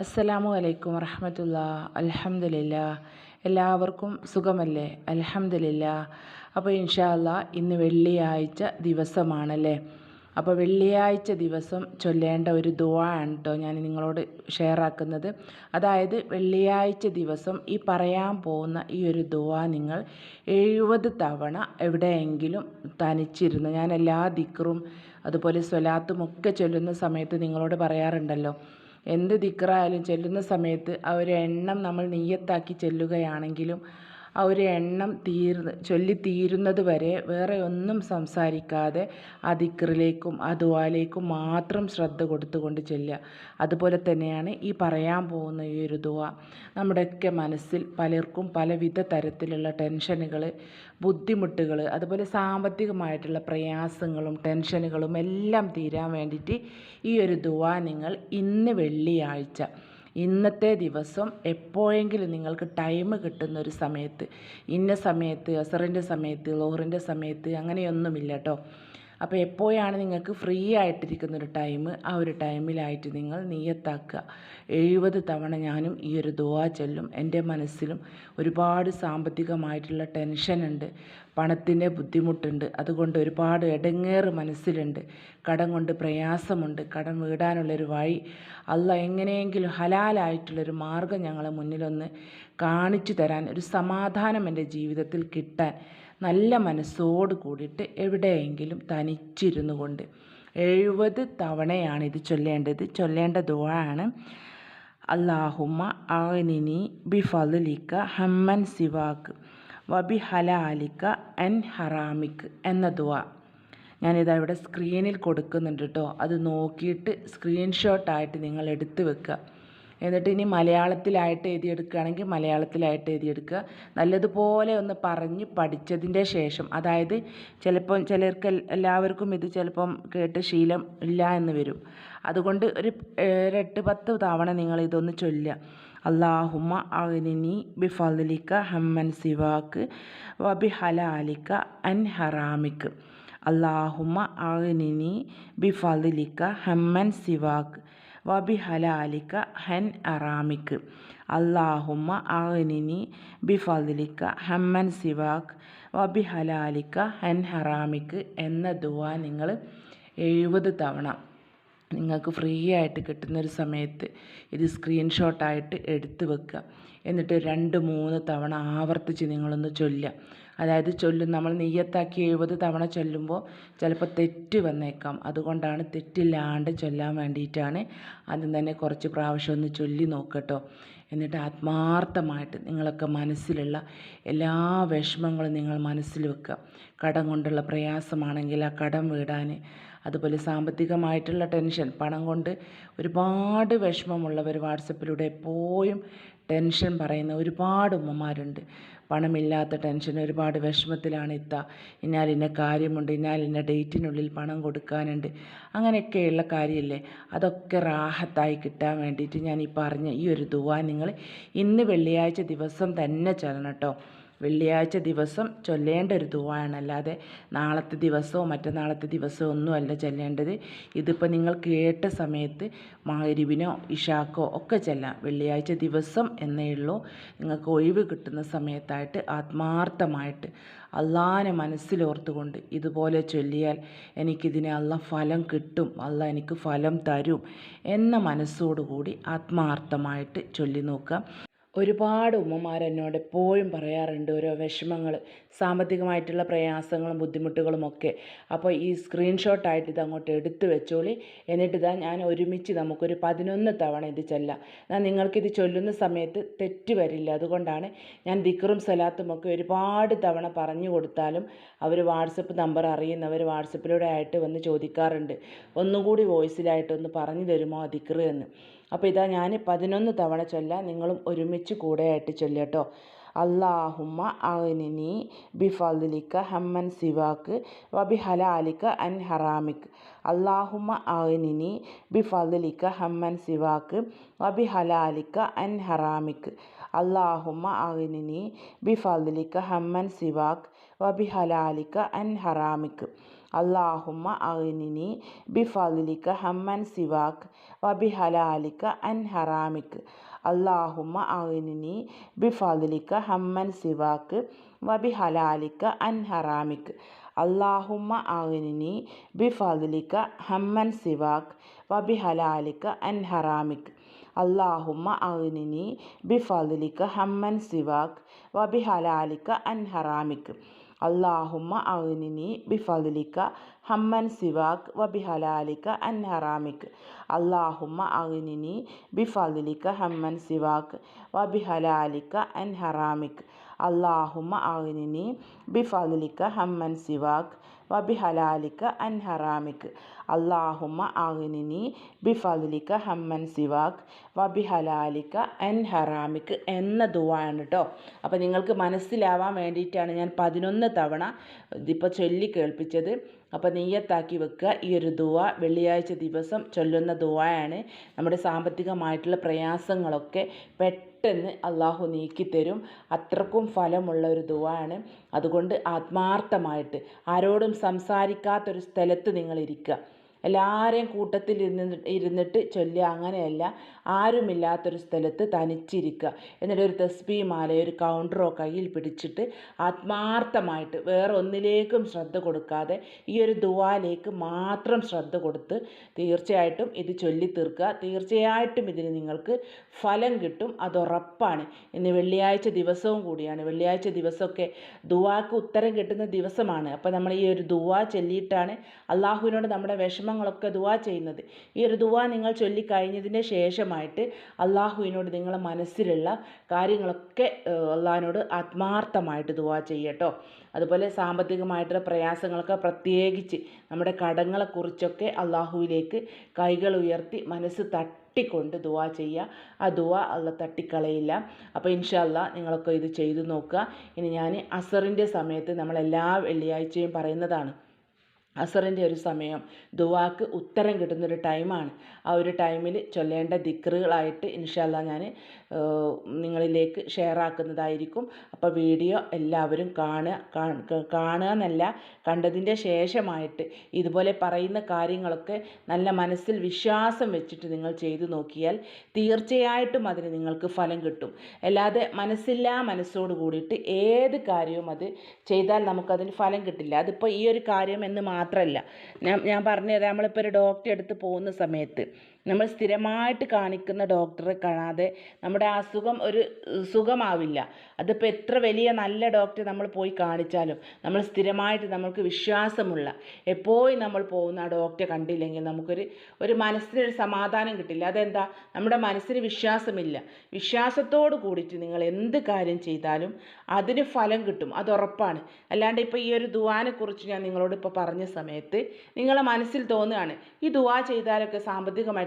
അസ്സലാമു അലൈക്കും വറഹമത്തുള്ള. അലഹമില്ല എല്ലാവർക്കും സുഖമല്ലേ? അലഹമില്ല അപ്പോൾ ഇൻഷാല്ല ഇന്ന് വെള്ളിയാഴ്ച ദിവസമാണല്ലേ? അപ്പോൾ വെള്ളിയാഴ്ച ദിവസം ചൊല്ലേണ്ട ഒരു ദുആ ആണ് കേട്ടോ ഞാൻ നിങ്ങളോട് ഷെയർ ആക്കുന്നത് അതായത് വെള്ളിയാഴ്ച ദിവസം ഈ പറയാൻ പോകുന്ന ഈ ഒരു ദുആ നിങ്ങൾ എഴുപത് തവണ എവിടെയെങ്കിലും തനിച്ചിരുന്ന് ഞാൻ എല്ലാ ദിക്റും അതുപോലെ സ്വലാത്തും ഒക്കെ ചൊല്ലുന്ന സമയത്ത് നിങ്ങളോട് പറയാറുണ്ടല്ലോ എന്ത് ദിക്റായാലും ചെല്ലുന്ന സമയത്ത് ആ ഒരു എണ്ണം നമ്മൾ നീയത്താക്കി ചെല്ലുകയാണെങ്കിലും ആ ഒരു എണ്ണം തീർന്ന് ചൊല്ലി തീരുന്നത് വരെ വേറെ ഒന്നും സംസാരിക്കാതെ ആ ദിക്റിലേക്കും ആ ദുവാലേക്കും മാത്രം ശ്രദ്ധ കൊടുത്തുകൊണ്ട് ചെല്ലുക. അതുപോലെ തന്നെയാണ് ഈ പറയാൻ പോകുന്ന ഈ ഒരു ദുവ. നമ്മുടെയൊക്കെ മനസ്സിൽ പലർക്കും പലവിധ തരത്തിലുള്ള ടെൻഷനുകൾ ബുദ്ധിമുട്ടുകൾ അതുപോലെ സാമ്പത്തികമായിട്ടുള്ള പ്രയാസങ്ങളും ടെൻഷനുകളും എല്ലാം തീരാൻ വേണ്ടിയിട്ട് ഈ ഒരു ദുവ നിങ്ങൾ ഇന്ന് വെള്ളിയാഴ്ച ഇന്നത്തെ ദിവസം എപ്പോഴെങ്കിലും നിങ്ങൾക്ക് ടൈം കിട്ടുന്ന ഒരു സമയത്ത് ഇന്ന സമയത്ത് അസറിന്റെ സമയത്ത് ലോഹറിന്റെ സമയത്ത് അങ്ങനെയൊന്നുമില്ല കേട്ടോ അപ്പോൾ എപ്പോഴാണ് നിങ്ങൾക്ക് ഫ്രീ ആയിട്ടിരിക്കുന്ന ഒരു ടൈം ആ ഒരു ടൈമിലായിട്ട് നിങ്ങൾ നീയത്താക്കുക എഴുപത് തവണ ഞാനും ഈ ഒരു ദുവാ ചൊല്ലും. എന്റെ മനസ്സിലും ഒരുപാട് സാമ്പത്തികമായിട്ടുള്ള ടെൻഷൻ ഉണ്ട്. പണത്തിന്റെ ബുദ്ധിമുട്ടുണ്ട്. അതുകൊണ്ട് ഒരുപാട് ഇടങ്ങേറ് മനസ്സിലുണ്ട്. കടം കൊണ്ട് പ്രയാസമുണ്ട്. കടം വീടാനുള്ളൊരു വഴി. അല്ല എങ്ങനെയെങ്കിലും ഹലാലായിട്ടുള്ളൊരു മാർഗം ഞങ്ങളെ മുന്നിലൊന്ന് കാണിച്ചു തരാൻ ഒരു സമാധാനം എന്റെ ജീവിതത്തിൽ കിട്ടാൻ നല്ല മനസ്സോട് കൂടിയിട്ട് എവിടെയെങ്കിലും തനിച്ചിരുന്നു കൊണ്ട് എഴുപത് തവണയാണ് ഇത് ചൊല്ലേണ്ടത്. ചൊല്ലേണ്ട ദുവാണ് അള്ളാഹുമ്മ ആനിനി ബി ഫലിക്ക ഹമ്മൻ സിവാക്ക് വബി ഹലാലിക്ക അൻ ഹറാമിക്ക് എന്ന ദുആ. ഞാനിതാ ഇവിടെ സ്ക്രീനിൽ കൊടുക്കുന്നുണ്ട് കേട്ടോ അത് നോക്കിയിട്ട് സ്ക്രീൻഷോട്ടായിട്ട് നിങ്ങൾ എടുത്തു വെക്കുക. എന്നിട്ട് ഇനി മലയാളത്തിലായിട്ട് എഴുതിയെടുക്കുകയാണെങ്കിൽ മലയാളത്തിലായിട്ട് എഴുതിയെടുക്കുക. നല്ലതുപോലെ ഒന്ന് പറഞ്ഞ് പഠിച്ചതിന്റെ ശേഷം അതായത് ചിലപ്പം ചിലർക്ക് എല്ലാവർക്കും ഇത് ചിലപ്പം കേട്ട് ശീലം ഇല്ല എന്ന് വരും. അതുകൊണ്ട് ഒരു എട്ട് പത്ത് തവണ നിങ്ങൾ ഇതൊന്ന് ചൊല്ലുക. അള്ളാഹുമ അഗ്നിനി ബിഫലിക്ക ഹമ്മൻ സിവാക്ക് വബി ഹലാലിക്ക അൻ ഹറാമിക്ക് അള്ളാഹുമ അഗ്നിനി ബിഫലിക്ക ഹമ്മൻ സിവാക്ക് വബി ഹലാലിക്ക ഹൻ അറാമിക്ക് അള്ളാഹുമ്മ അഗ്നിനി ബിഫലിക്ക ഹമ്മൻ സിവാക്ക് വബി ഹലാലിക്ക ഹൻ ഹറാമിക്ക് എന്ന ദുവ നിങ്ങൾ എഴുപത് തവണ. നിങ്ങൾക്ക് ഫ്രീ ആയിട്ട് കിട്ടുന്നൊരു സമയത്ത് ഇത് സ്ക്രീൻഷോട്ടായിട്ട് എടുത്തു വെക്കുക. എന്നിട്ട് രണ്ട് മൂന്ന് തവണ ആവർത്തിച്ച് നിങ്ങളൊന്ന് ചൊല്ലുക. അതായത് ചൊല്ലും നമ്മൾ നെയ്യത്താക്കി എഴുപത് തവണ ചൊല്ലുമ്പോൾ ചിലപ്പോൾ തെറ്റ് വന്നേക്കാം. അതുകൊണ്ടാണ് തെറ്റില്ലാണ്ട് ചൊല്ലാൻ വേണ്ടിയിട്ടാണ് ആദ്യം തന്നെ കുറച്ച് പ്രാവശ്യം ഒന്ന് ചൊല്ലി നോക്കട്ടോ. എന്നിട്ട് ആത്മാർത്ഥമായിട്ട് നിങ്ങളൊക്കെ മനസ്സിലുള്ള എല്ലാ വിഷമങ്ങളും നിങ്ങൾ മനസ്സിൽ വെക്കുക. കടം കൊണ്ടുള്ള പ്രയാസമാണെങ്കിൽ ആ കടം വീടാൻ അതുപോലെ സാമ്പത്തികമായിട്ടുള്ള ടെൻഷൻ പണം കൊണ്ട് ഒരുപാട് വിഷമമുള്ളവർ വാട്സപ്പിലൂടെ എപ്പോഴും ടെൻഷൻ പറയുന്ന ഒരുപാട് ഉമ്മമാരുണ്ട്. പണമില്ലാത്ത ടെൻഷൻ ഒരുപാട് വിഷമത്തിലാണ് ഇത്ത. ഇന്നാൽ ഇന്ന കാര്യമുണ്ട് ഇന്നാൽ ഇന്ന ഡേറ്റിനുള്ളിൽ പണം കൊടുക്കാനുണ്ട്. അങ്ങനെയൊക്കെയുള്ള കാര്യമില്ലേ അതൊക്കെ റാഹത്തായി കിട്ടാൻ വേണ്ടിയിട്ട് ഞാൻ ഈ പറഞ്ഞ ഈ ഒരു ദുവാ നിങ്ങൾ ഇന്ന് വെള്ളിയാഴ്ച ദിവസം തന്നെ ചെല്ലണം കേട്ടോ വെള്ളിയാഴ്ച ദിവസം ചൊല്ലേണ്ട ഒരു ദുവാണ് അല്ലാതെ നാളത്തെ ദിവസമോ മറ്റന്നാളത്തെ ദിവസമോ ഒന്നുമല്ല ചൊല്ലേണ്ടത്. ഇതിപ്പോൾ നിങ്ങൾ കേട്ട സമയത്ത് മാരിവിനോ ഇഷാക്കോ ഒക്കെ ചെല്ലാം. വെള്ളിയാഴ്ച ദിവസം എന്നേ ഉള്ളൂ. നിങ്ങൾക്ക് ഒഴിവ് കിട്ടുന്ന സമയത്തായിട്ട് ആത്മാർത്ഥമായിട്ട് അള്ളാനെ മനസ്സിലോർത്തുകൊണ്ട് ഇതുപോലെ ചൊല്ലിയാൽ എനിക്കിതിനെ അള്ള ഫലം കിട്ടും അള്ള എനിക്ക് ഫലം തരും എന്ന മനസ്സോടുകൂടി ആത്മാർത്ഥമായിട്ട് ചൊല്ലി നോക്കുക ഒരുപാട് ഉമ്മമാർ എന്നോട് എപ്പോഴും പറയാറുണ്ട് ഓരോ വിഷമങ്ങൾ സാമ്പത്തികമായിട്ടുള്ള പ്രയാസങ്ങളും ബുദ്ധിമുട്ടുകളും ഒക്കെ. അപ്പോൾ ഈ സ്ക്രീൻഷോട്ടായിട്ട് ഇത് അങ്ങോട്ട് എടുത്തു വെച്ചോളി. എന്നിട്ട് ഇതാ ഞാൻ ഒരുമിച്ച് നമുക്കൊരു പതിനൊന്ന് തവണ ഇത് ചെല്ലാം. എന്നാൽ നിങ്ങൾക്കിത് ചൊല്ലുന്ന സമയത്ത് തെറ്റ് വരില്ല. അതുകൊണ്ടാണ് ഞാൻ ദിക്റും സലാത്തും ഒക്കെ ഒരുപാട് തവണ പറഞ്ഞു കൊടുത്താലും അവർ വാട്സപ്പ് നമ്പർ അറിയുന്നവർ വാട്സപ്പിലൂടെ ആയിട്ട് വന്ന് ചോദിക്കാറുണ്ട്. ഒന്നുകൂടി വോയിസിലായിട്ട് ഒന്ന് പറഞ്ഞു തരുമോ ആ ദിക്റ് എന്ന്. അപ്പോൾ ഇതാ ഞാൻ പതിനൊന്ന് തവണ ചൊല്ലാം നിങ്ങളും ഒരുമിച്ച് കൂടെയായിട്ട് ചൊല്ലട്ടോ അള്ളാഹുമ്മ അഗ്നിനി ബിഫലിക്ക ഹമ്മൻ സിവാക്ക് വബി ഹലാലിക്ക അൻ ഹറാമിക്ക് അള്ളാഹുമ്മ അഗ്നിനി ബിഫലിക്ക ഹമ്മൻ സിവാക്ക് വബി ഹലാലിക്ക അൻ ഹറാമിക്ക് അള്ളാഹുമ്മ അഗ്നിനി ബി ഫലിക്ക ഹമ്മൻ സിവാക് വ ബി ഹലാലിക്ക അൻ ഹറാമിക്ക് അള്ളാഹുമ്മ അഗ്നിനി ബി ഫലിക്ക ഹമ്മൻ സിവാക് വ ബി ഹലാലിക്ക അൻ ഹറാമിക്ക് അള്ളാഹുമ്മ അഗ്നിനി ബി ഫലിക്ക ഹമ്മൻ സിവാക്ക് വബി ഹലാലിക്ക അൻ ഹറാമിക്ക് അള്ളാഹുമ്മ ആഗിനി ബി ഫാദിലിക്ക ഹമ്മൻ സിവാക് വബി ഹലാലിക്ക അൻ ഹറാമിക്. അള്ളാഹുമ്മ ആഗിനി ബി ഫാദിലിക്ക ഹമ്മൻ സിവാക് വബി ഹലാലിക്ക അൻ ഹറാമിക്. അള്ളാഹുമ്മ അഗ്നിനി ബിഫലിക്ക ഹമ്മൻ സിവാക് വബിഹലാലിക അൻ ഹറാമിക് അള്ളാഹുമ്മ അഗ്നിനി ബിഫലിക്ക ഹമ്മൻ സിവാക് വബിഹലാലിക അൻ ഹറാമിക് അള്ളാഹുമ്മ അഗ്നിനി ബിഫലിക്ക ഹമ്മൻ സിവാക് വബിഹലാലിക അൻ ഹറാമിക് എന്ന ദുവാണ് കേട്ടോ അപ്പോൾ നിങ്ങൾക്ക് മനസ്സിലാവാൻ വേണ്ടിയിട്ടാണ് ഞാൻ പതിനൊന്ന് തവണ ഇതിപ്പോൾ ചൊല്ലി കേൾപ്പിച്ചത്. അപ്പോൾ നെയ്യത്താക്കി വെക്കുക. ഈ ഒരു ദുവ വെള്ളിയാഴ്ച ദിവസം ചൊല്ലുന്ന ദുവയാണ്. നമ്മുടെ സാമ്പത്തികമായിട്ടുള്ള പ്രയാസങ്ങളൊക്കെ പെട്ടെന്ന് അള്ളാഹു നീക്കിത്തരും അത്രക്കും ഫലമുള്ള ഒരു ദുവയാണ്. അതുകൊണ്ട് ആത്മാർത്ഥമായിട്ട് ആരോടും സംസാരിക്കാത്തൊരു സ്ഥലത്ത് നിങ്ങൾ ഇരിക്കുക എല്ലാവരെയും കൂട്ടത്തിൽ ഇരുന്ന് ഇരുന്നിട്ട് ചൊല്ലുക. അങ്ങനെയല്ല ആരുമില്ലാത്തൊരു സ്ഥലത്ത് തനിച്ചിരിക്കുക. എന്നിട്ട് ഒരു തസ്ബി മാലയോ ഒരു കൗണ്ടറോ കയ്യിൽ പിടിച്ചിട്ട് ആത്മാർത്ഥമായിട്ട് വേറെ ഒന്നിലേക്കും ശ്രദ്ധ കൊടുക്കാതെ ഈ ഒരു ദുവാലേക്ക് മാത്രം ശ്രദ്ധ കൊടുത്ത് തീർച്ചയായിട്ടും ഇത് ചൊല്ലി തീർക്കുക തീർച്ചയായിട്ടും ഇതിന് നിങ്ങൾക്ക് ഫലം കിട്ടും. അത് ഉറപ്പാണ്. ഇന്ന് വെള്ളിയാഴ്ച ദിവസവും കൂടിയാണ്. വെള്ളിയാഴ്ച ദിവസമൊക്കെ ദുവാക്ക് ഉത്തരം കിട്ടുന്ന ദിവസമാണ്. അപ്പോൾ നമ്മൾ ഈ ഒരു ദുവാ ചൊല്ലിയിട്ടാണ് അള്ളാഹുവിനോട് നമ്മുടെ വിഷമങ്ങളൊക്കെ ദുവാ ചെയ്യുന്നത്. ഈ ഒരു ദുവാ നിങ്ങൾ ചൊല്ലിക്കഴിഞ്ഞതിന് ശേഷമായിട്ട് അള്ളാഹുവിനോട് നിങ്ങളെ മനസ്സിലുള്ള കാര്യങ്ങളൊക്കെ അള്ളാഹിനോട് ആത്മാർത്ഥമായിട്ട് ദുവാ ചെയ്യട്ടോ. അതുപോലെ സാമ്പത്തികമായിട്ടുള്ള പ്രയാസങ്ങളൊക്കെ പ്രത്യേകിച്ച് നമ്മുടെ കടങ്ങളെക്കുറിച്ചൊക്കെ അള്ളാഹുവിലേക്ക് കൈകൾ ഉയർത്തി മനസ്സ് തട്ടിക്കൊണ്ട് ദുവാ ചെയ്യുക. ആ ദുവാ അള്ള തട്ടിക്കളയില്ല. അപ്പോൾ ഇൻഷല്ല നിങ്ങളൊക്കെ ഇത് ചെയ്തു നോക്കുക. ഇനി ഞാൻ അസറിന്റെ സമയത്ത് നമ്മളെല്ലാ വെള്ളിയാഴ്ചയും പറയുന്നതാണ്. അസറിന്റെ ഒരു സമയം ദുവാക്ക് ഉത്തരം കിട്ടുന്നൊരു ടൈമാണ്. ആ ഒരു ടൈമിൽ ചൊല്ലേണ്ട ദിക്റുകളായിട്ട് ഇൻഷാല്ല ഞാൻ നിങ്ങളിലേക്ക് ഷെയർ ആക്കുന്നതായിരിക്കും അപ്പോൾ വീഡിയോ എല്ലാവരും കാണുക കാണുക എന്നല്ല കണ്ടതിന്റെ ശേഷമായിട്ട് ഇതുപോലെ പറയുന്ന കാര്യങ്ങളൊക്കെ നല്ല മനസ്സിൽ വിശ്വാസം വെച്ചിട്ട് നിങ്ങൾ ചെയ്തു നോക്കിയാൽ തീർച്ചയായിട്ടും അതിന് നിങ്ങൾക്ക് ഫലം കിട്ടും. അല്ലാതെ മനസ്സില്ലാ മനസ്സോട് കൂടിയിട്ട് ഏത് കാര്യവും അത് ചെയ്താൽ നമുക്കതിന് ഫലം കിട്ടില്ല. അതിപ്പോൾ ഈ ഒരു കാര്യം എന്ന് മാത്രമല്ല ഞാൻ ഞാൻ പറഞ്ഞുതരാം. നമ്മളിപ്പോൾ ഒരു ഡോക്ടറെ അടുത്ത് പോകുന്ന സമയത്ത് നമ്മൾ സ്ഥിരമായിട്ട് കാണിക്കുന്ന ഡോക്ടറെ കാണാതെ നമ്മുടെ അസുഖം ഒരു സുഖമാവില്ല. അതിപ്പോൾ എത്ര വലിയ നല്ല ഡോക്ടറെ നമ്മൾ പോയി കാണിച്ചാലും നമ്മൾ സ്ഥിരമായിട്ട് നമുക്ക് വിശ്വാസമുള്ള എപ്പോഴും നമ്മൾ പോകുന്ന ആ ഡോക്ടറെ കണ്ടില്ലെങ്കിൽ നമുക്കൊരു ഒരു മനസ്സിനൊരു സമാധാനം കിട്ടില്ല. അതെന്താ? നമ്മുടെ മനസ്സിന് വിശ്വാസമില്ല. വിശ്വാസത്തോട് കൂടിയിട്ട് നിങ്ങൾ എന്ത് കാര്യം ചെയ്താലും അതിന് ഫലം കിട്ടും. അത് ഉറപ്പാണ്. അല്ലാണ്ട് ഇപ്പോൾ ഈ ഒരു ദുവാനെക്കുറിച്ച് ഞാൻ നിങ്ങളോട് ഇപ്പോൾ പറഞ്ഞ സമയത്ത് നിങ്ങളെ മനസ്സിൽ തോന്നുകയാണ് ഈ ദുവാ ചെയ്താലൊക്കെ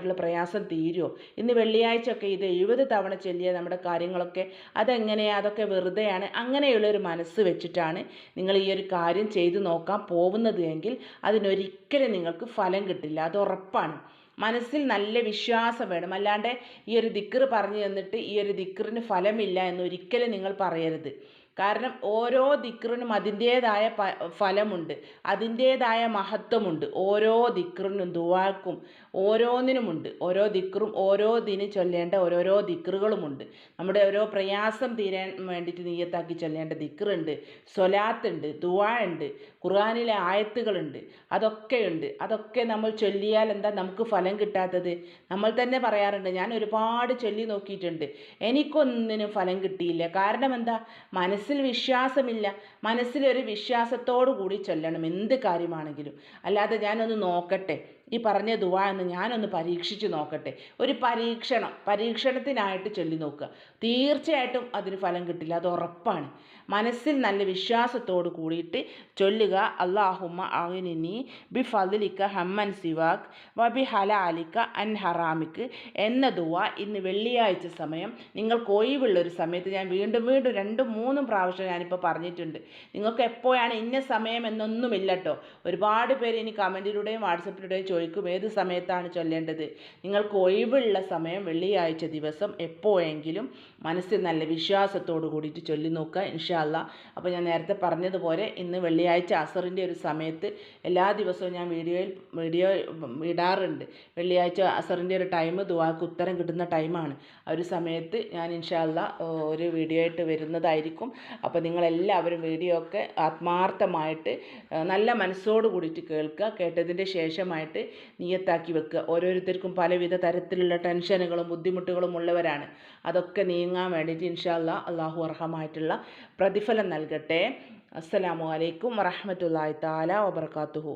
സാമ്പത്തികമായിട്ടുള്ള പ്രയാസം തീരുമോ ഇന്ന് വെള്ളിയാഴ്ച ഒക്കെ ഇത് എഴുപത് തവണ ചൊല്ലിയ നമ്മുടെ കാര്യങ്ങളൊക്കെ അതെങ്ങനെയാണ് അതൊക്കെ വെറുതെയാണ്. അങ്ങനെയുള്ളൊരു മനസ്സ് വെച്ചിട്ടാണ് നിങ്ങൾ ഈ ഒരു കാര്യം ചെയ്തു നോക്കാൻ പോകുന്നത് എങ്കിൽ അതിനൊരിക്കലും നിങ്ങൾക്ക് ഫലം കിട്ടില്ല. അത് ഉറപ്പാണ്. മനസ്സിൽ നല്ല വിശ്വാസം വേണം. അല്ലാണ്ട് ഈ ഒരു ദിക്കറ് പറഞ്ഞു തന്നിട്ട് ഈ ഒരു ദിക്കറിന് ഫലമില്ല എന്നൊരിക്കലും നിങ്ങൾ പറയരുത്. കാരണം ഓരോ ദിക്റിനും അതിന്റേതായ ഫലമുണ്ട്. അതിന്റേതായ മഹത്വമുണ്ട്. ഓരോ ദിക്റിനും ദുവാക്കും ഓരോന്നിനുമുണ്ട്. ഓരോ ദിക്കറും ഓരോ ദിന് ചൊല്ലേണ്ട ഓരോരോ ദിക്കറുകളുമുണ്ട് നമ്മുടെ ഓരോ പ്രയാസം തീരാൻ വേണ്ടിയിട്ട് നീയത്താക്കി ചൊല്ലേണ്ട ദിക്കറുണ്ട് സ്വലാത്തുണ്ട് ദുവാ ഉണ്ട് ഖുർആാനിലെ ആയത്തുകളുണ്ട്. അതൊക്കെയുണ്ട്. അതൊക്കെ നമ്മൾ ചൊല്ലിയാൽ എന്താ നമുക്ക് ഫലം കിട്ടാത്തത്? നമ്മൾ തന്നെ പറയാറുണ്ട് ഞാൻ ഒരുപാട് ചൊല്ലി നോക്കിയിട്ടുണ്ട്. എനിക്കൊന്നിനും ഫലം കിട്ടിയില്ല. കാരണം എന്താ? മനസ്സിൽ വിശ്വാസമില്ല. മനസ്സിലൊരു വിശ്വാസത്തോടു കൂടി ചൊല്ലണം. എന്ത് കാര്യമാണെങ്കിലും. അല്ലാതെ ഞാനൊന്ന് നോക്കട്ടെ. ഈ പറഞ്ഞ ദുവാ എന്ന് ഞാനൊന്ന് പരീക്ഷിച്ച് നോക്കട്ടെ. ഒരു പരീക്ഷണം പരീക്ഷണത്തിനായിട്ട് ചൊല്ലി നോക്കുക. തീർച്ചയായിട്ടും അതിന് ഫലം കിട്ടില്ല അത് ഉറപ്പാണ്. മനസ്സിൽ നല്ല വിശ്വാസത്തോട് കൂടിയിട്ട് ചൊല്ലുക അള്ളാഹുമ്മ അഹിനിനി ബി ഫലിക്ക ഹമ്മൻ സിവാഖ് വബി ഹലാലിക്ക അൻ ഹറാമിക്ക് എന്ന ദുവ ഇന്ന് വെള്ളിയാഴ്ച സമയം. നിങ്ങൾക്ക് ഒഴിവുള്ളൊരു സമയത്ത് ഞാൻ വീണ്ടും വീണ്ടും രണ്ടും മൂന്നും പ്രാവശ്യം ഞാനിപ്പോൾ പറഞ്ഞിട്ടുണ്ട്. നിങ്ങൾക്ക് എപ്പോഴാണ് ഇന്ന സമയം എന്നൊന്നുമില്ല കേട്ടോ ഒരുപാട് പേര് ഇനി കമന്റിലൂടെയും വാട്സപ്പിലൂടെയും ചോദിക്കും ചോദിക്കും ഏത് സമയത്താണ് ചൊല്ലേണ്ടത്? നിങ്ങൾക്ക് ഒഴിവുള്ള സമയം വെള്ളിയാഴ്ച ദിവസം എപ്പോഴെങ്കിലും മനസ്സിൽ നല്ല വിശ്വാസത്തോട് കൂടിയിട്ട് ചൊല്ലി നോക്കുക ഇൻഷാല്ല അപ്പോൾ ഞാൻ നേരത്തെ പറഞ്ഞതുപോലെ ഇന്ന് വെള്ളിയാഴ്ച അസറിന്റെ ഒരു സമയത്ത് എല്ലാ ദിവസവും ഞാൻ വീഡിയോയിൽ വീഡിയോ ഇടാറുണ്ട്. വെള്ളിയാഴ്ച അസറിന്റെ ഒരു ടൈം ദുവാക്ക് ഉത്തരം കിട്ടുന്ന ടൈമാണ്. ആ ഒരു സമയത്ത് ഞാൻ ഇൻഷാല്ല ഒരു വീഡിയോ ആയിട്ട് വരുന്നതായിരിക്കും. അപ്പോൾ നിങ്ങളെല്ലാവരും വീഡിയോ ഒക്കെ ആത്മാർത്ഥമായിട്ട് നല്ല മനസ്സോട് കൂടിയിട്ട് കേൾക്കുക. കേട്ടതിന്റെ ശേഷമായിട്ട് നിയത്താക്കി വെക്കുക. ഓരോരുത്തർക്കും പലവിധ തരത്തിലുള്ള ടെൻഷനുകളും ബുദ്ധിമുട്ടുകളും ഉള്ളവരാണ്. അതൊക്കെ നീങ്ങാൻ വേണ്ടിയിട്ട് ഇൻഷാല്ല അള്ളാഹു അർഹമായിട്ടുള്ള പ്രതിഫലം നൽകട്ടെ. അസ്സലാമു അലൈക്കും വറഹമത്തല്ലാ താല വബർക്കാത്തുഹു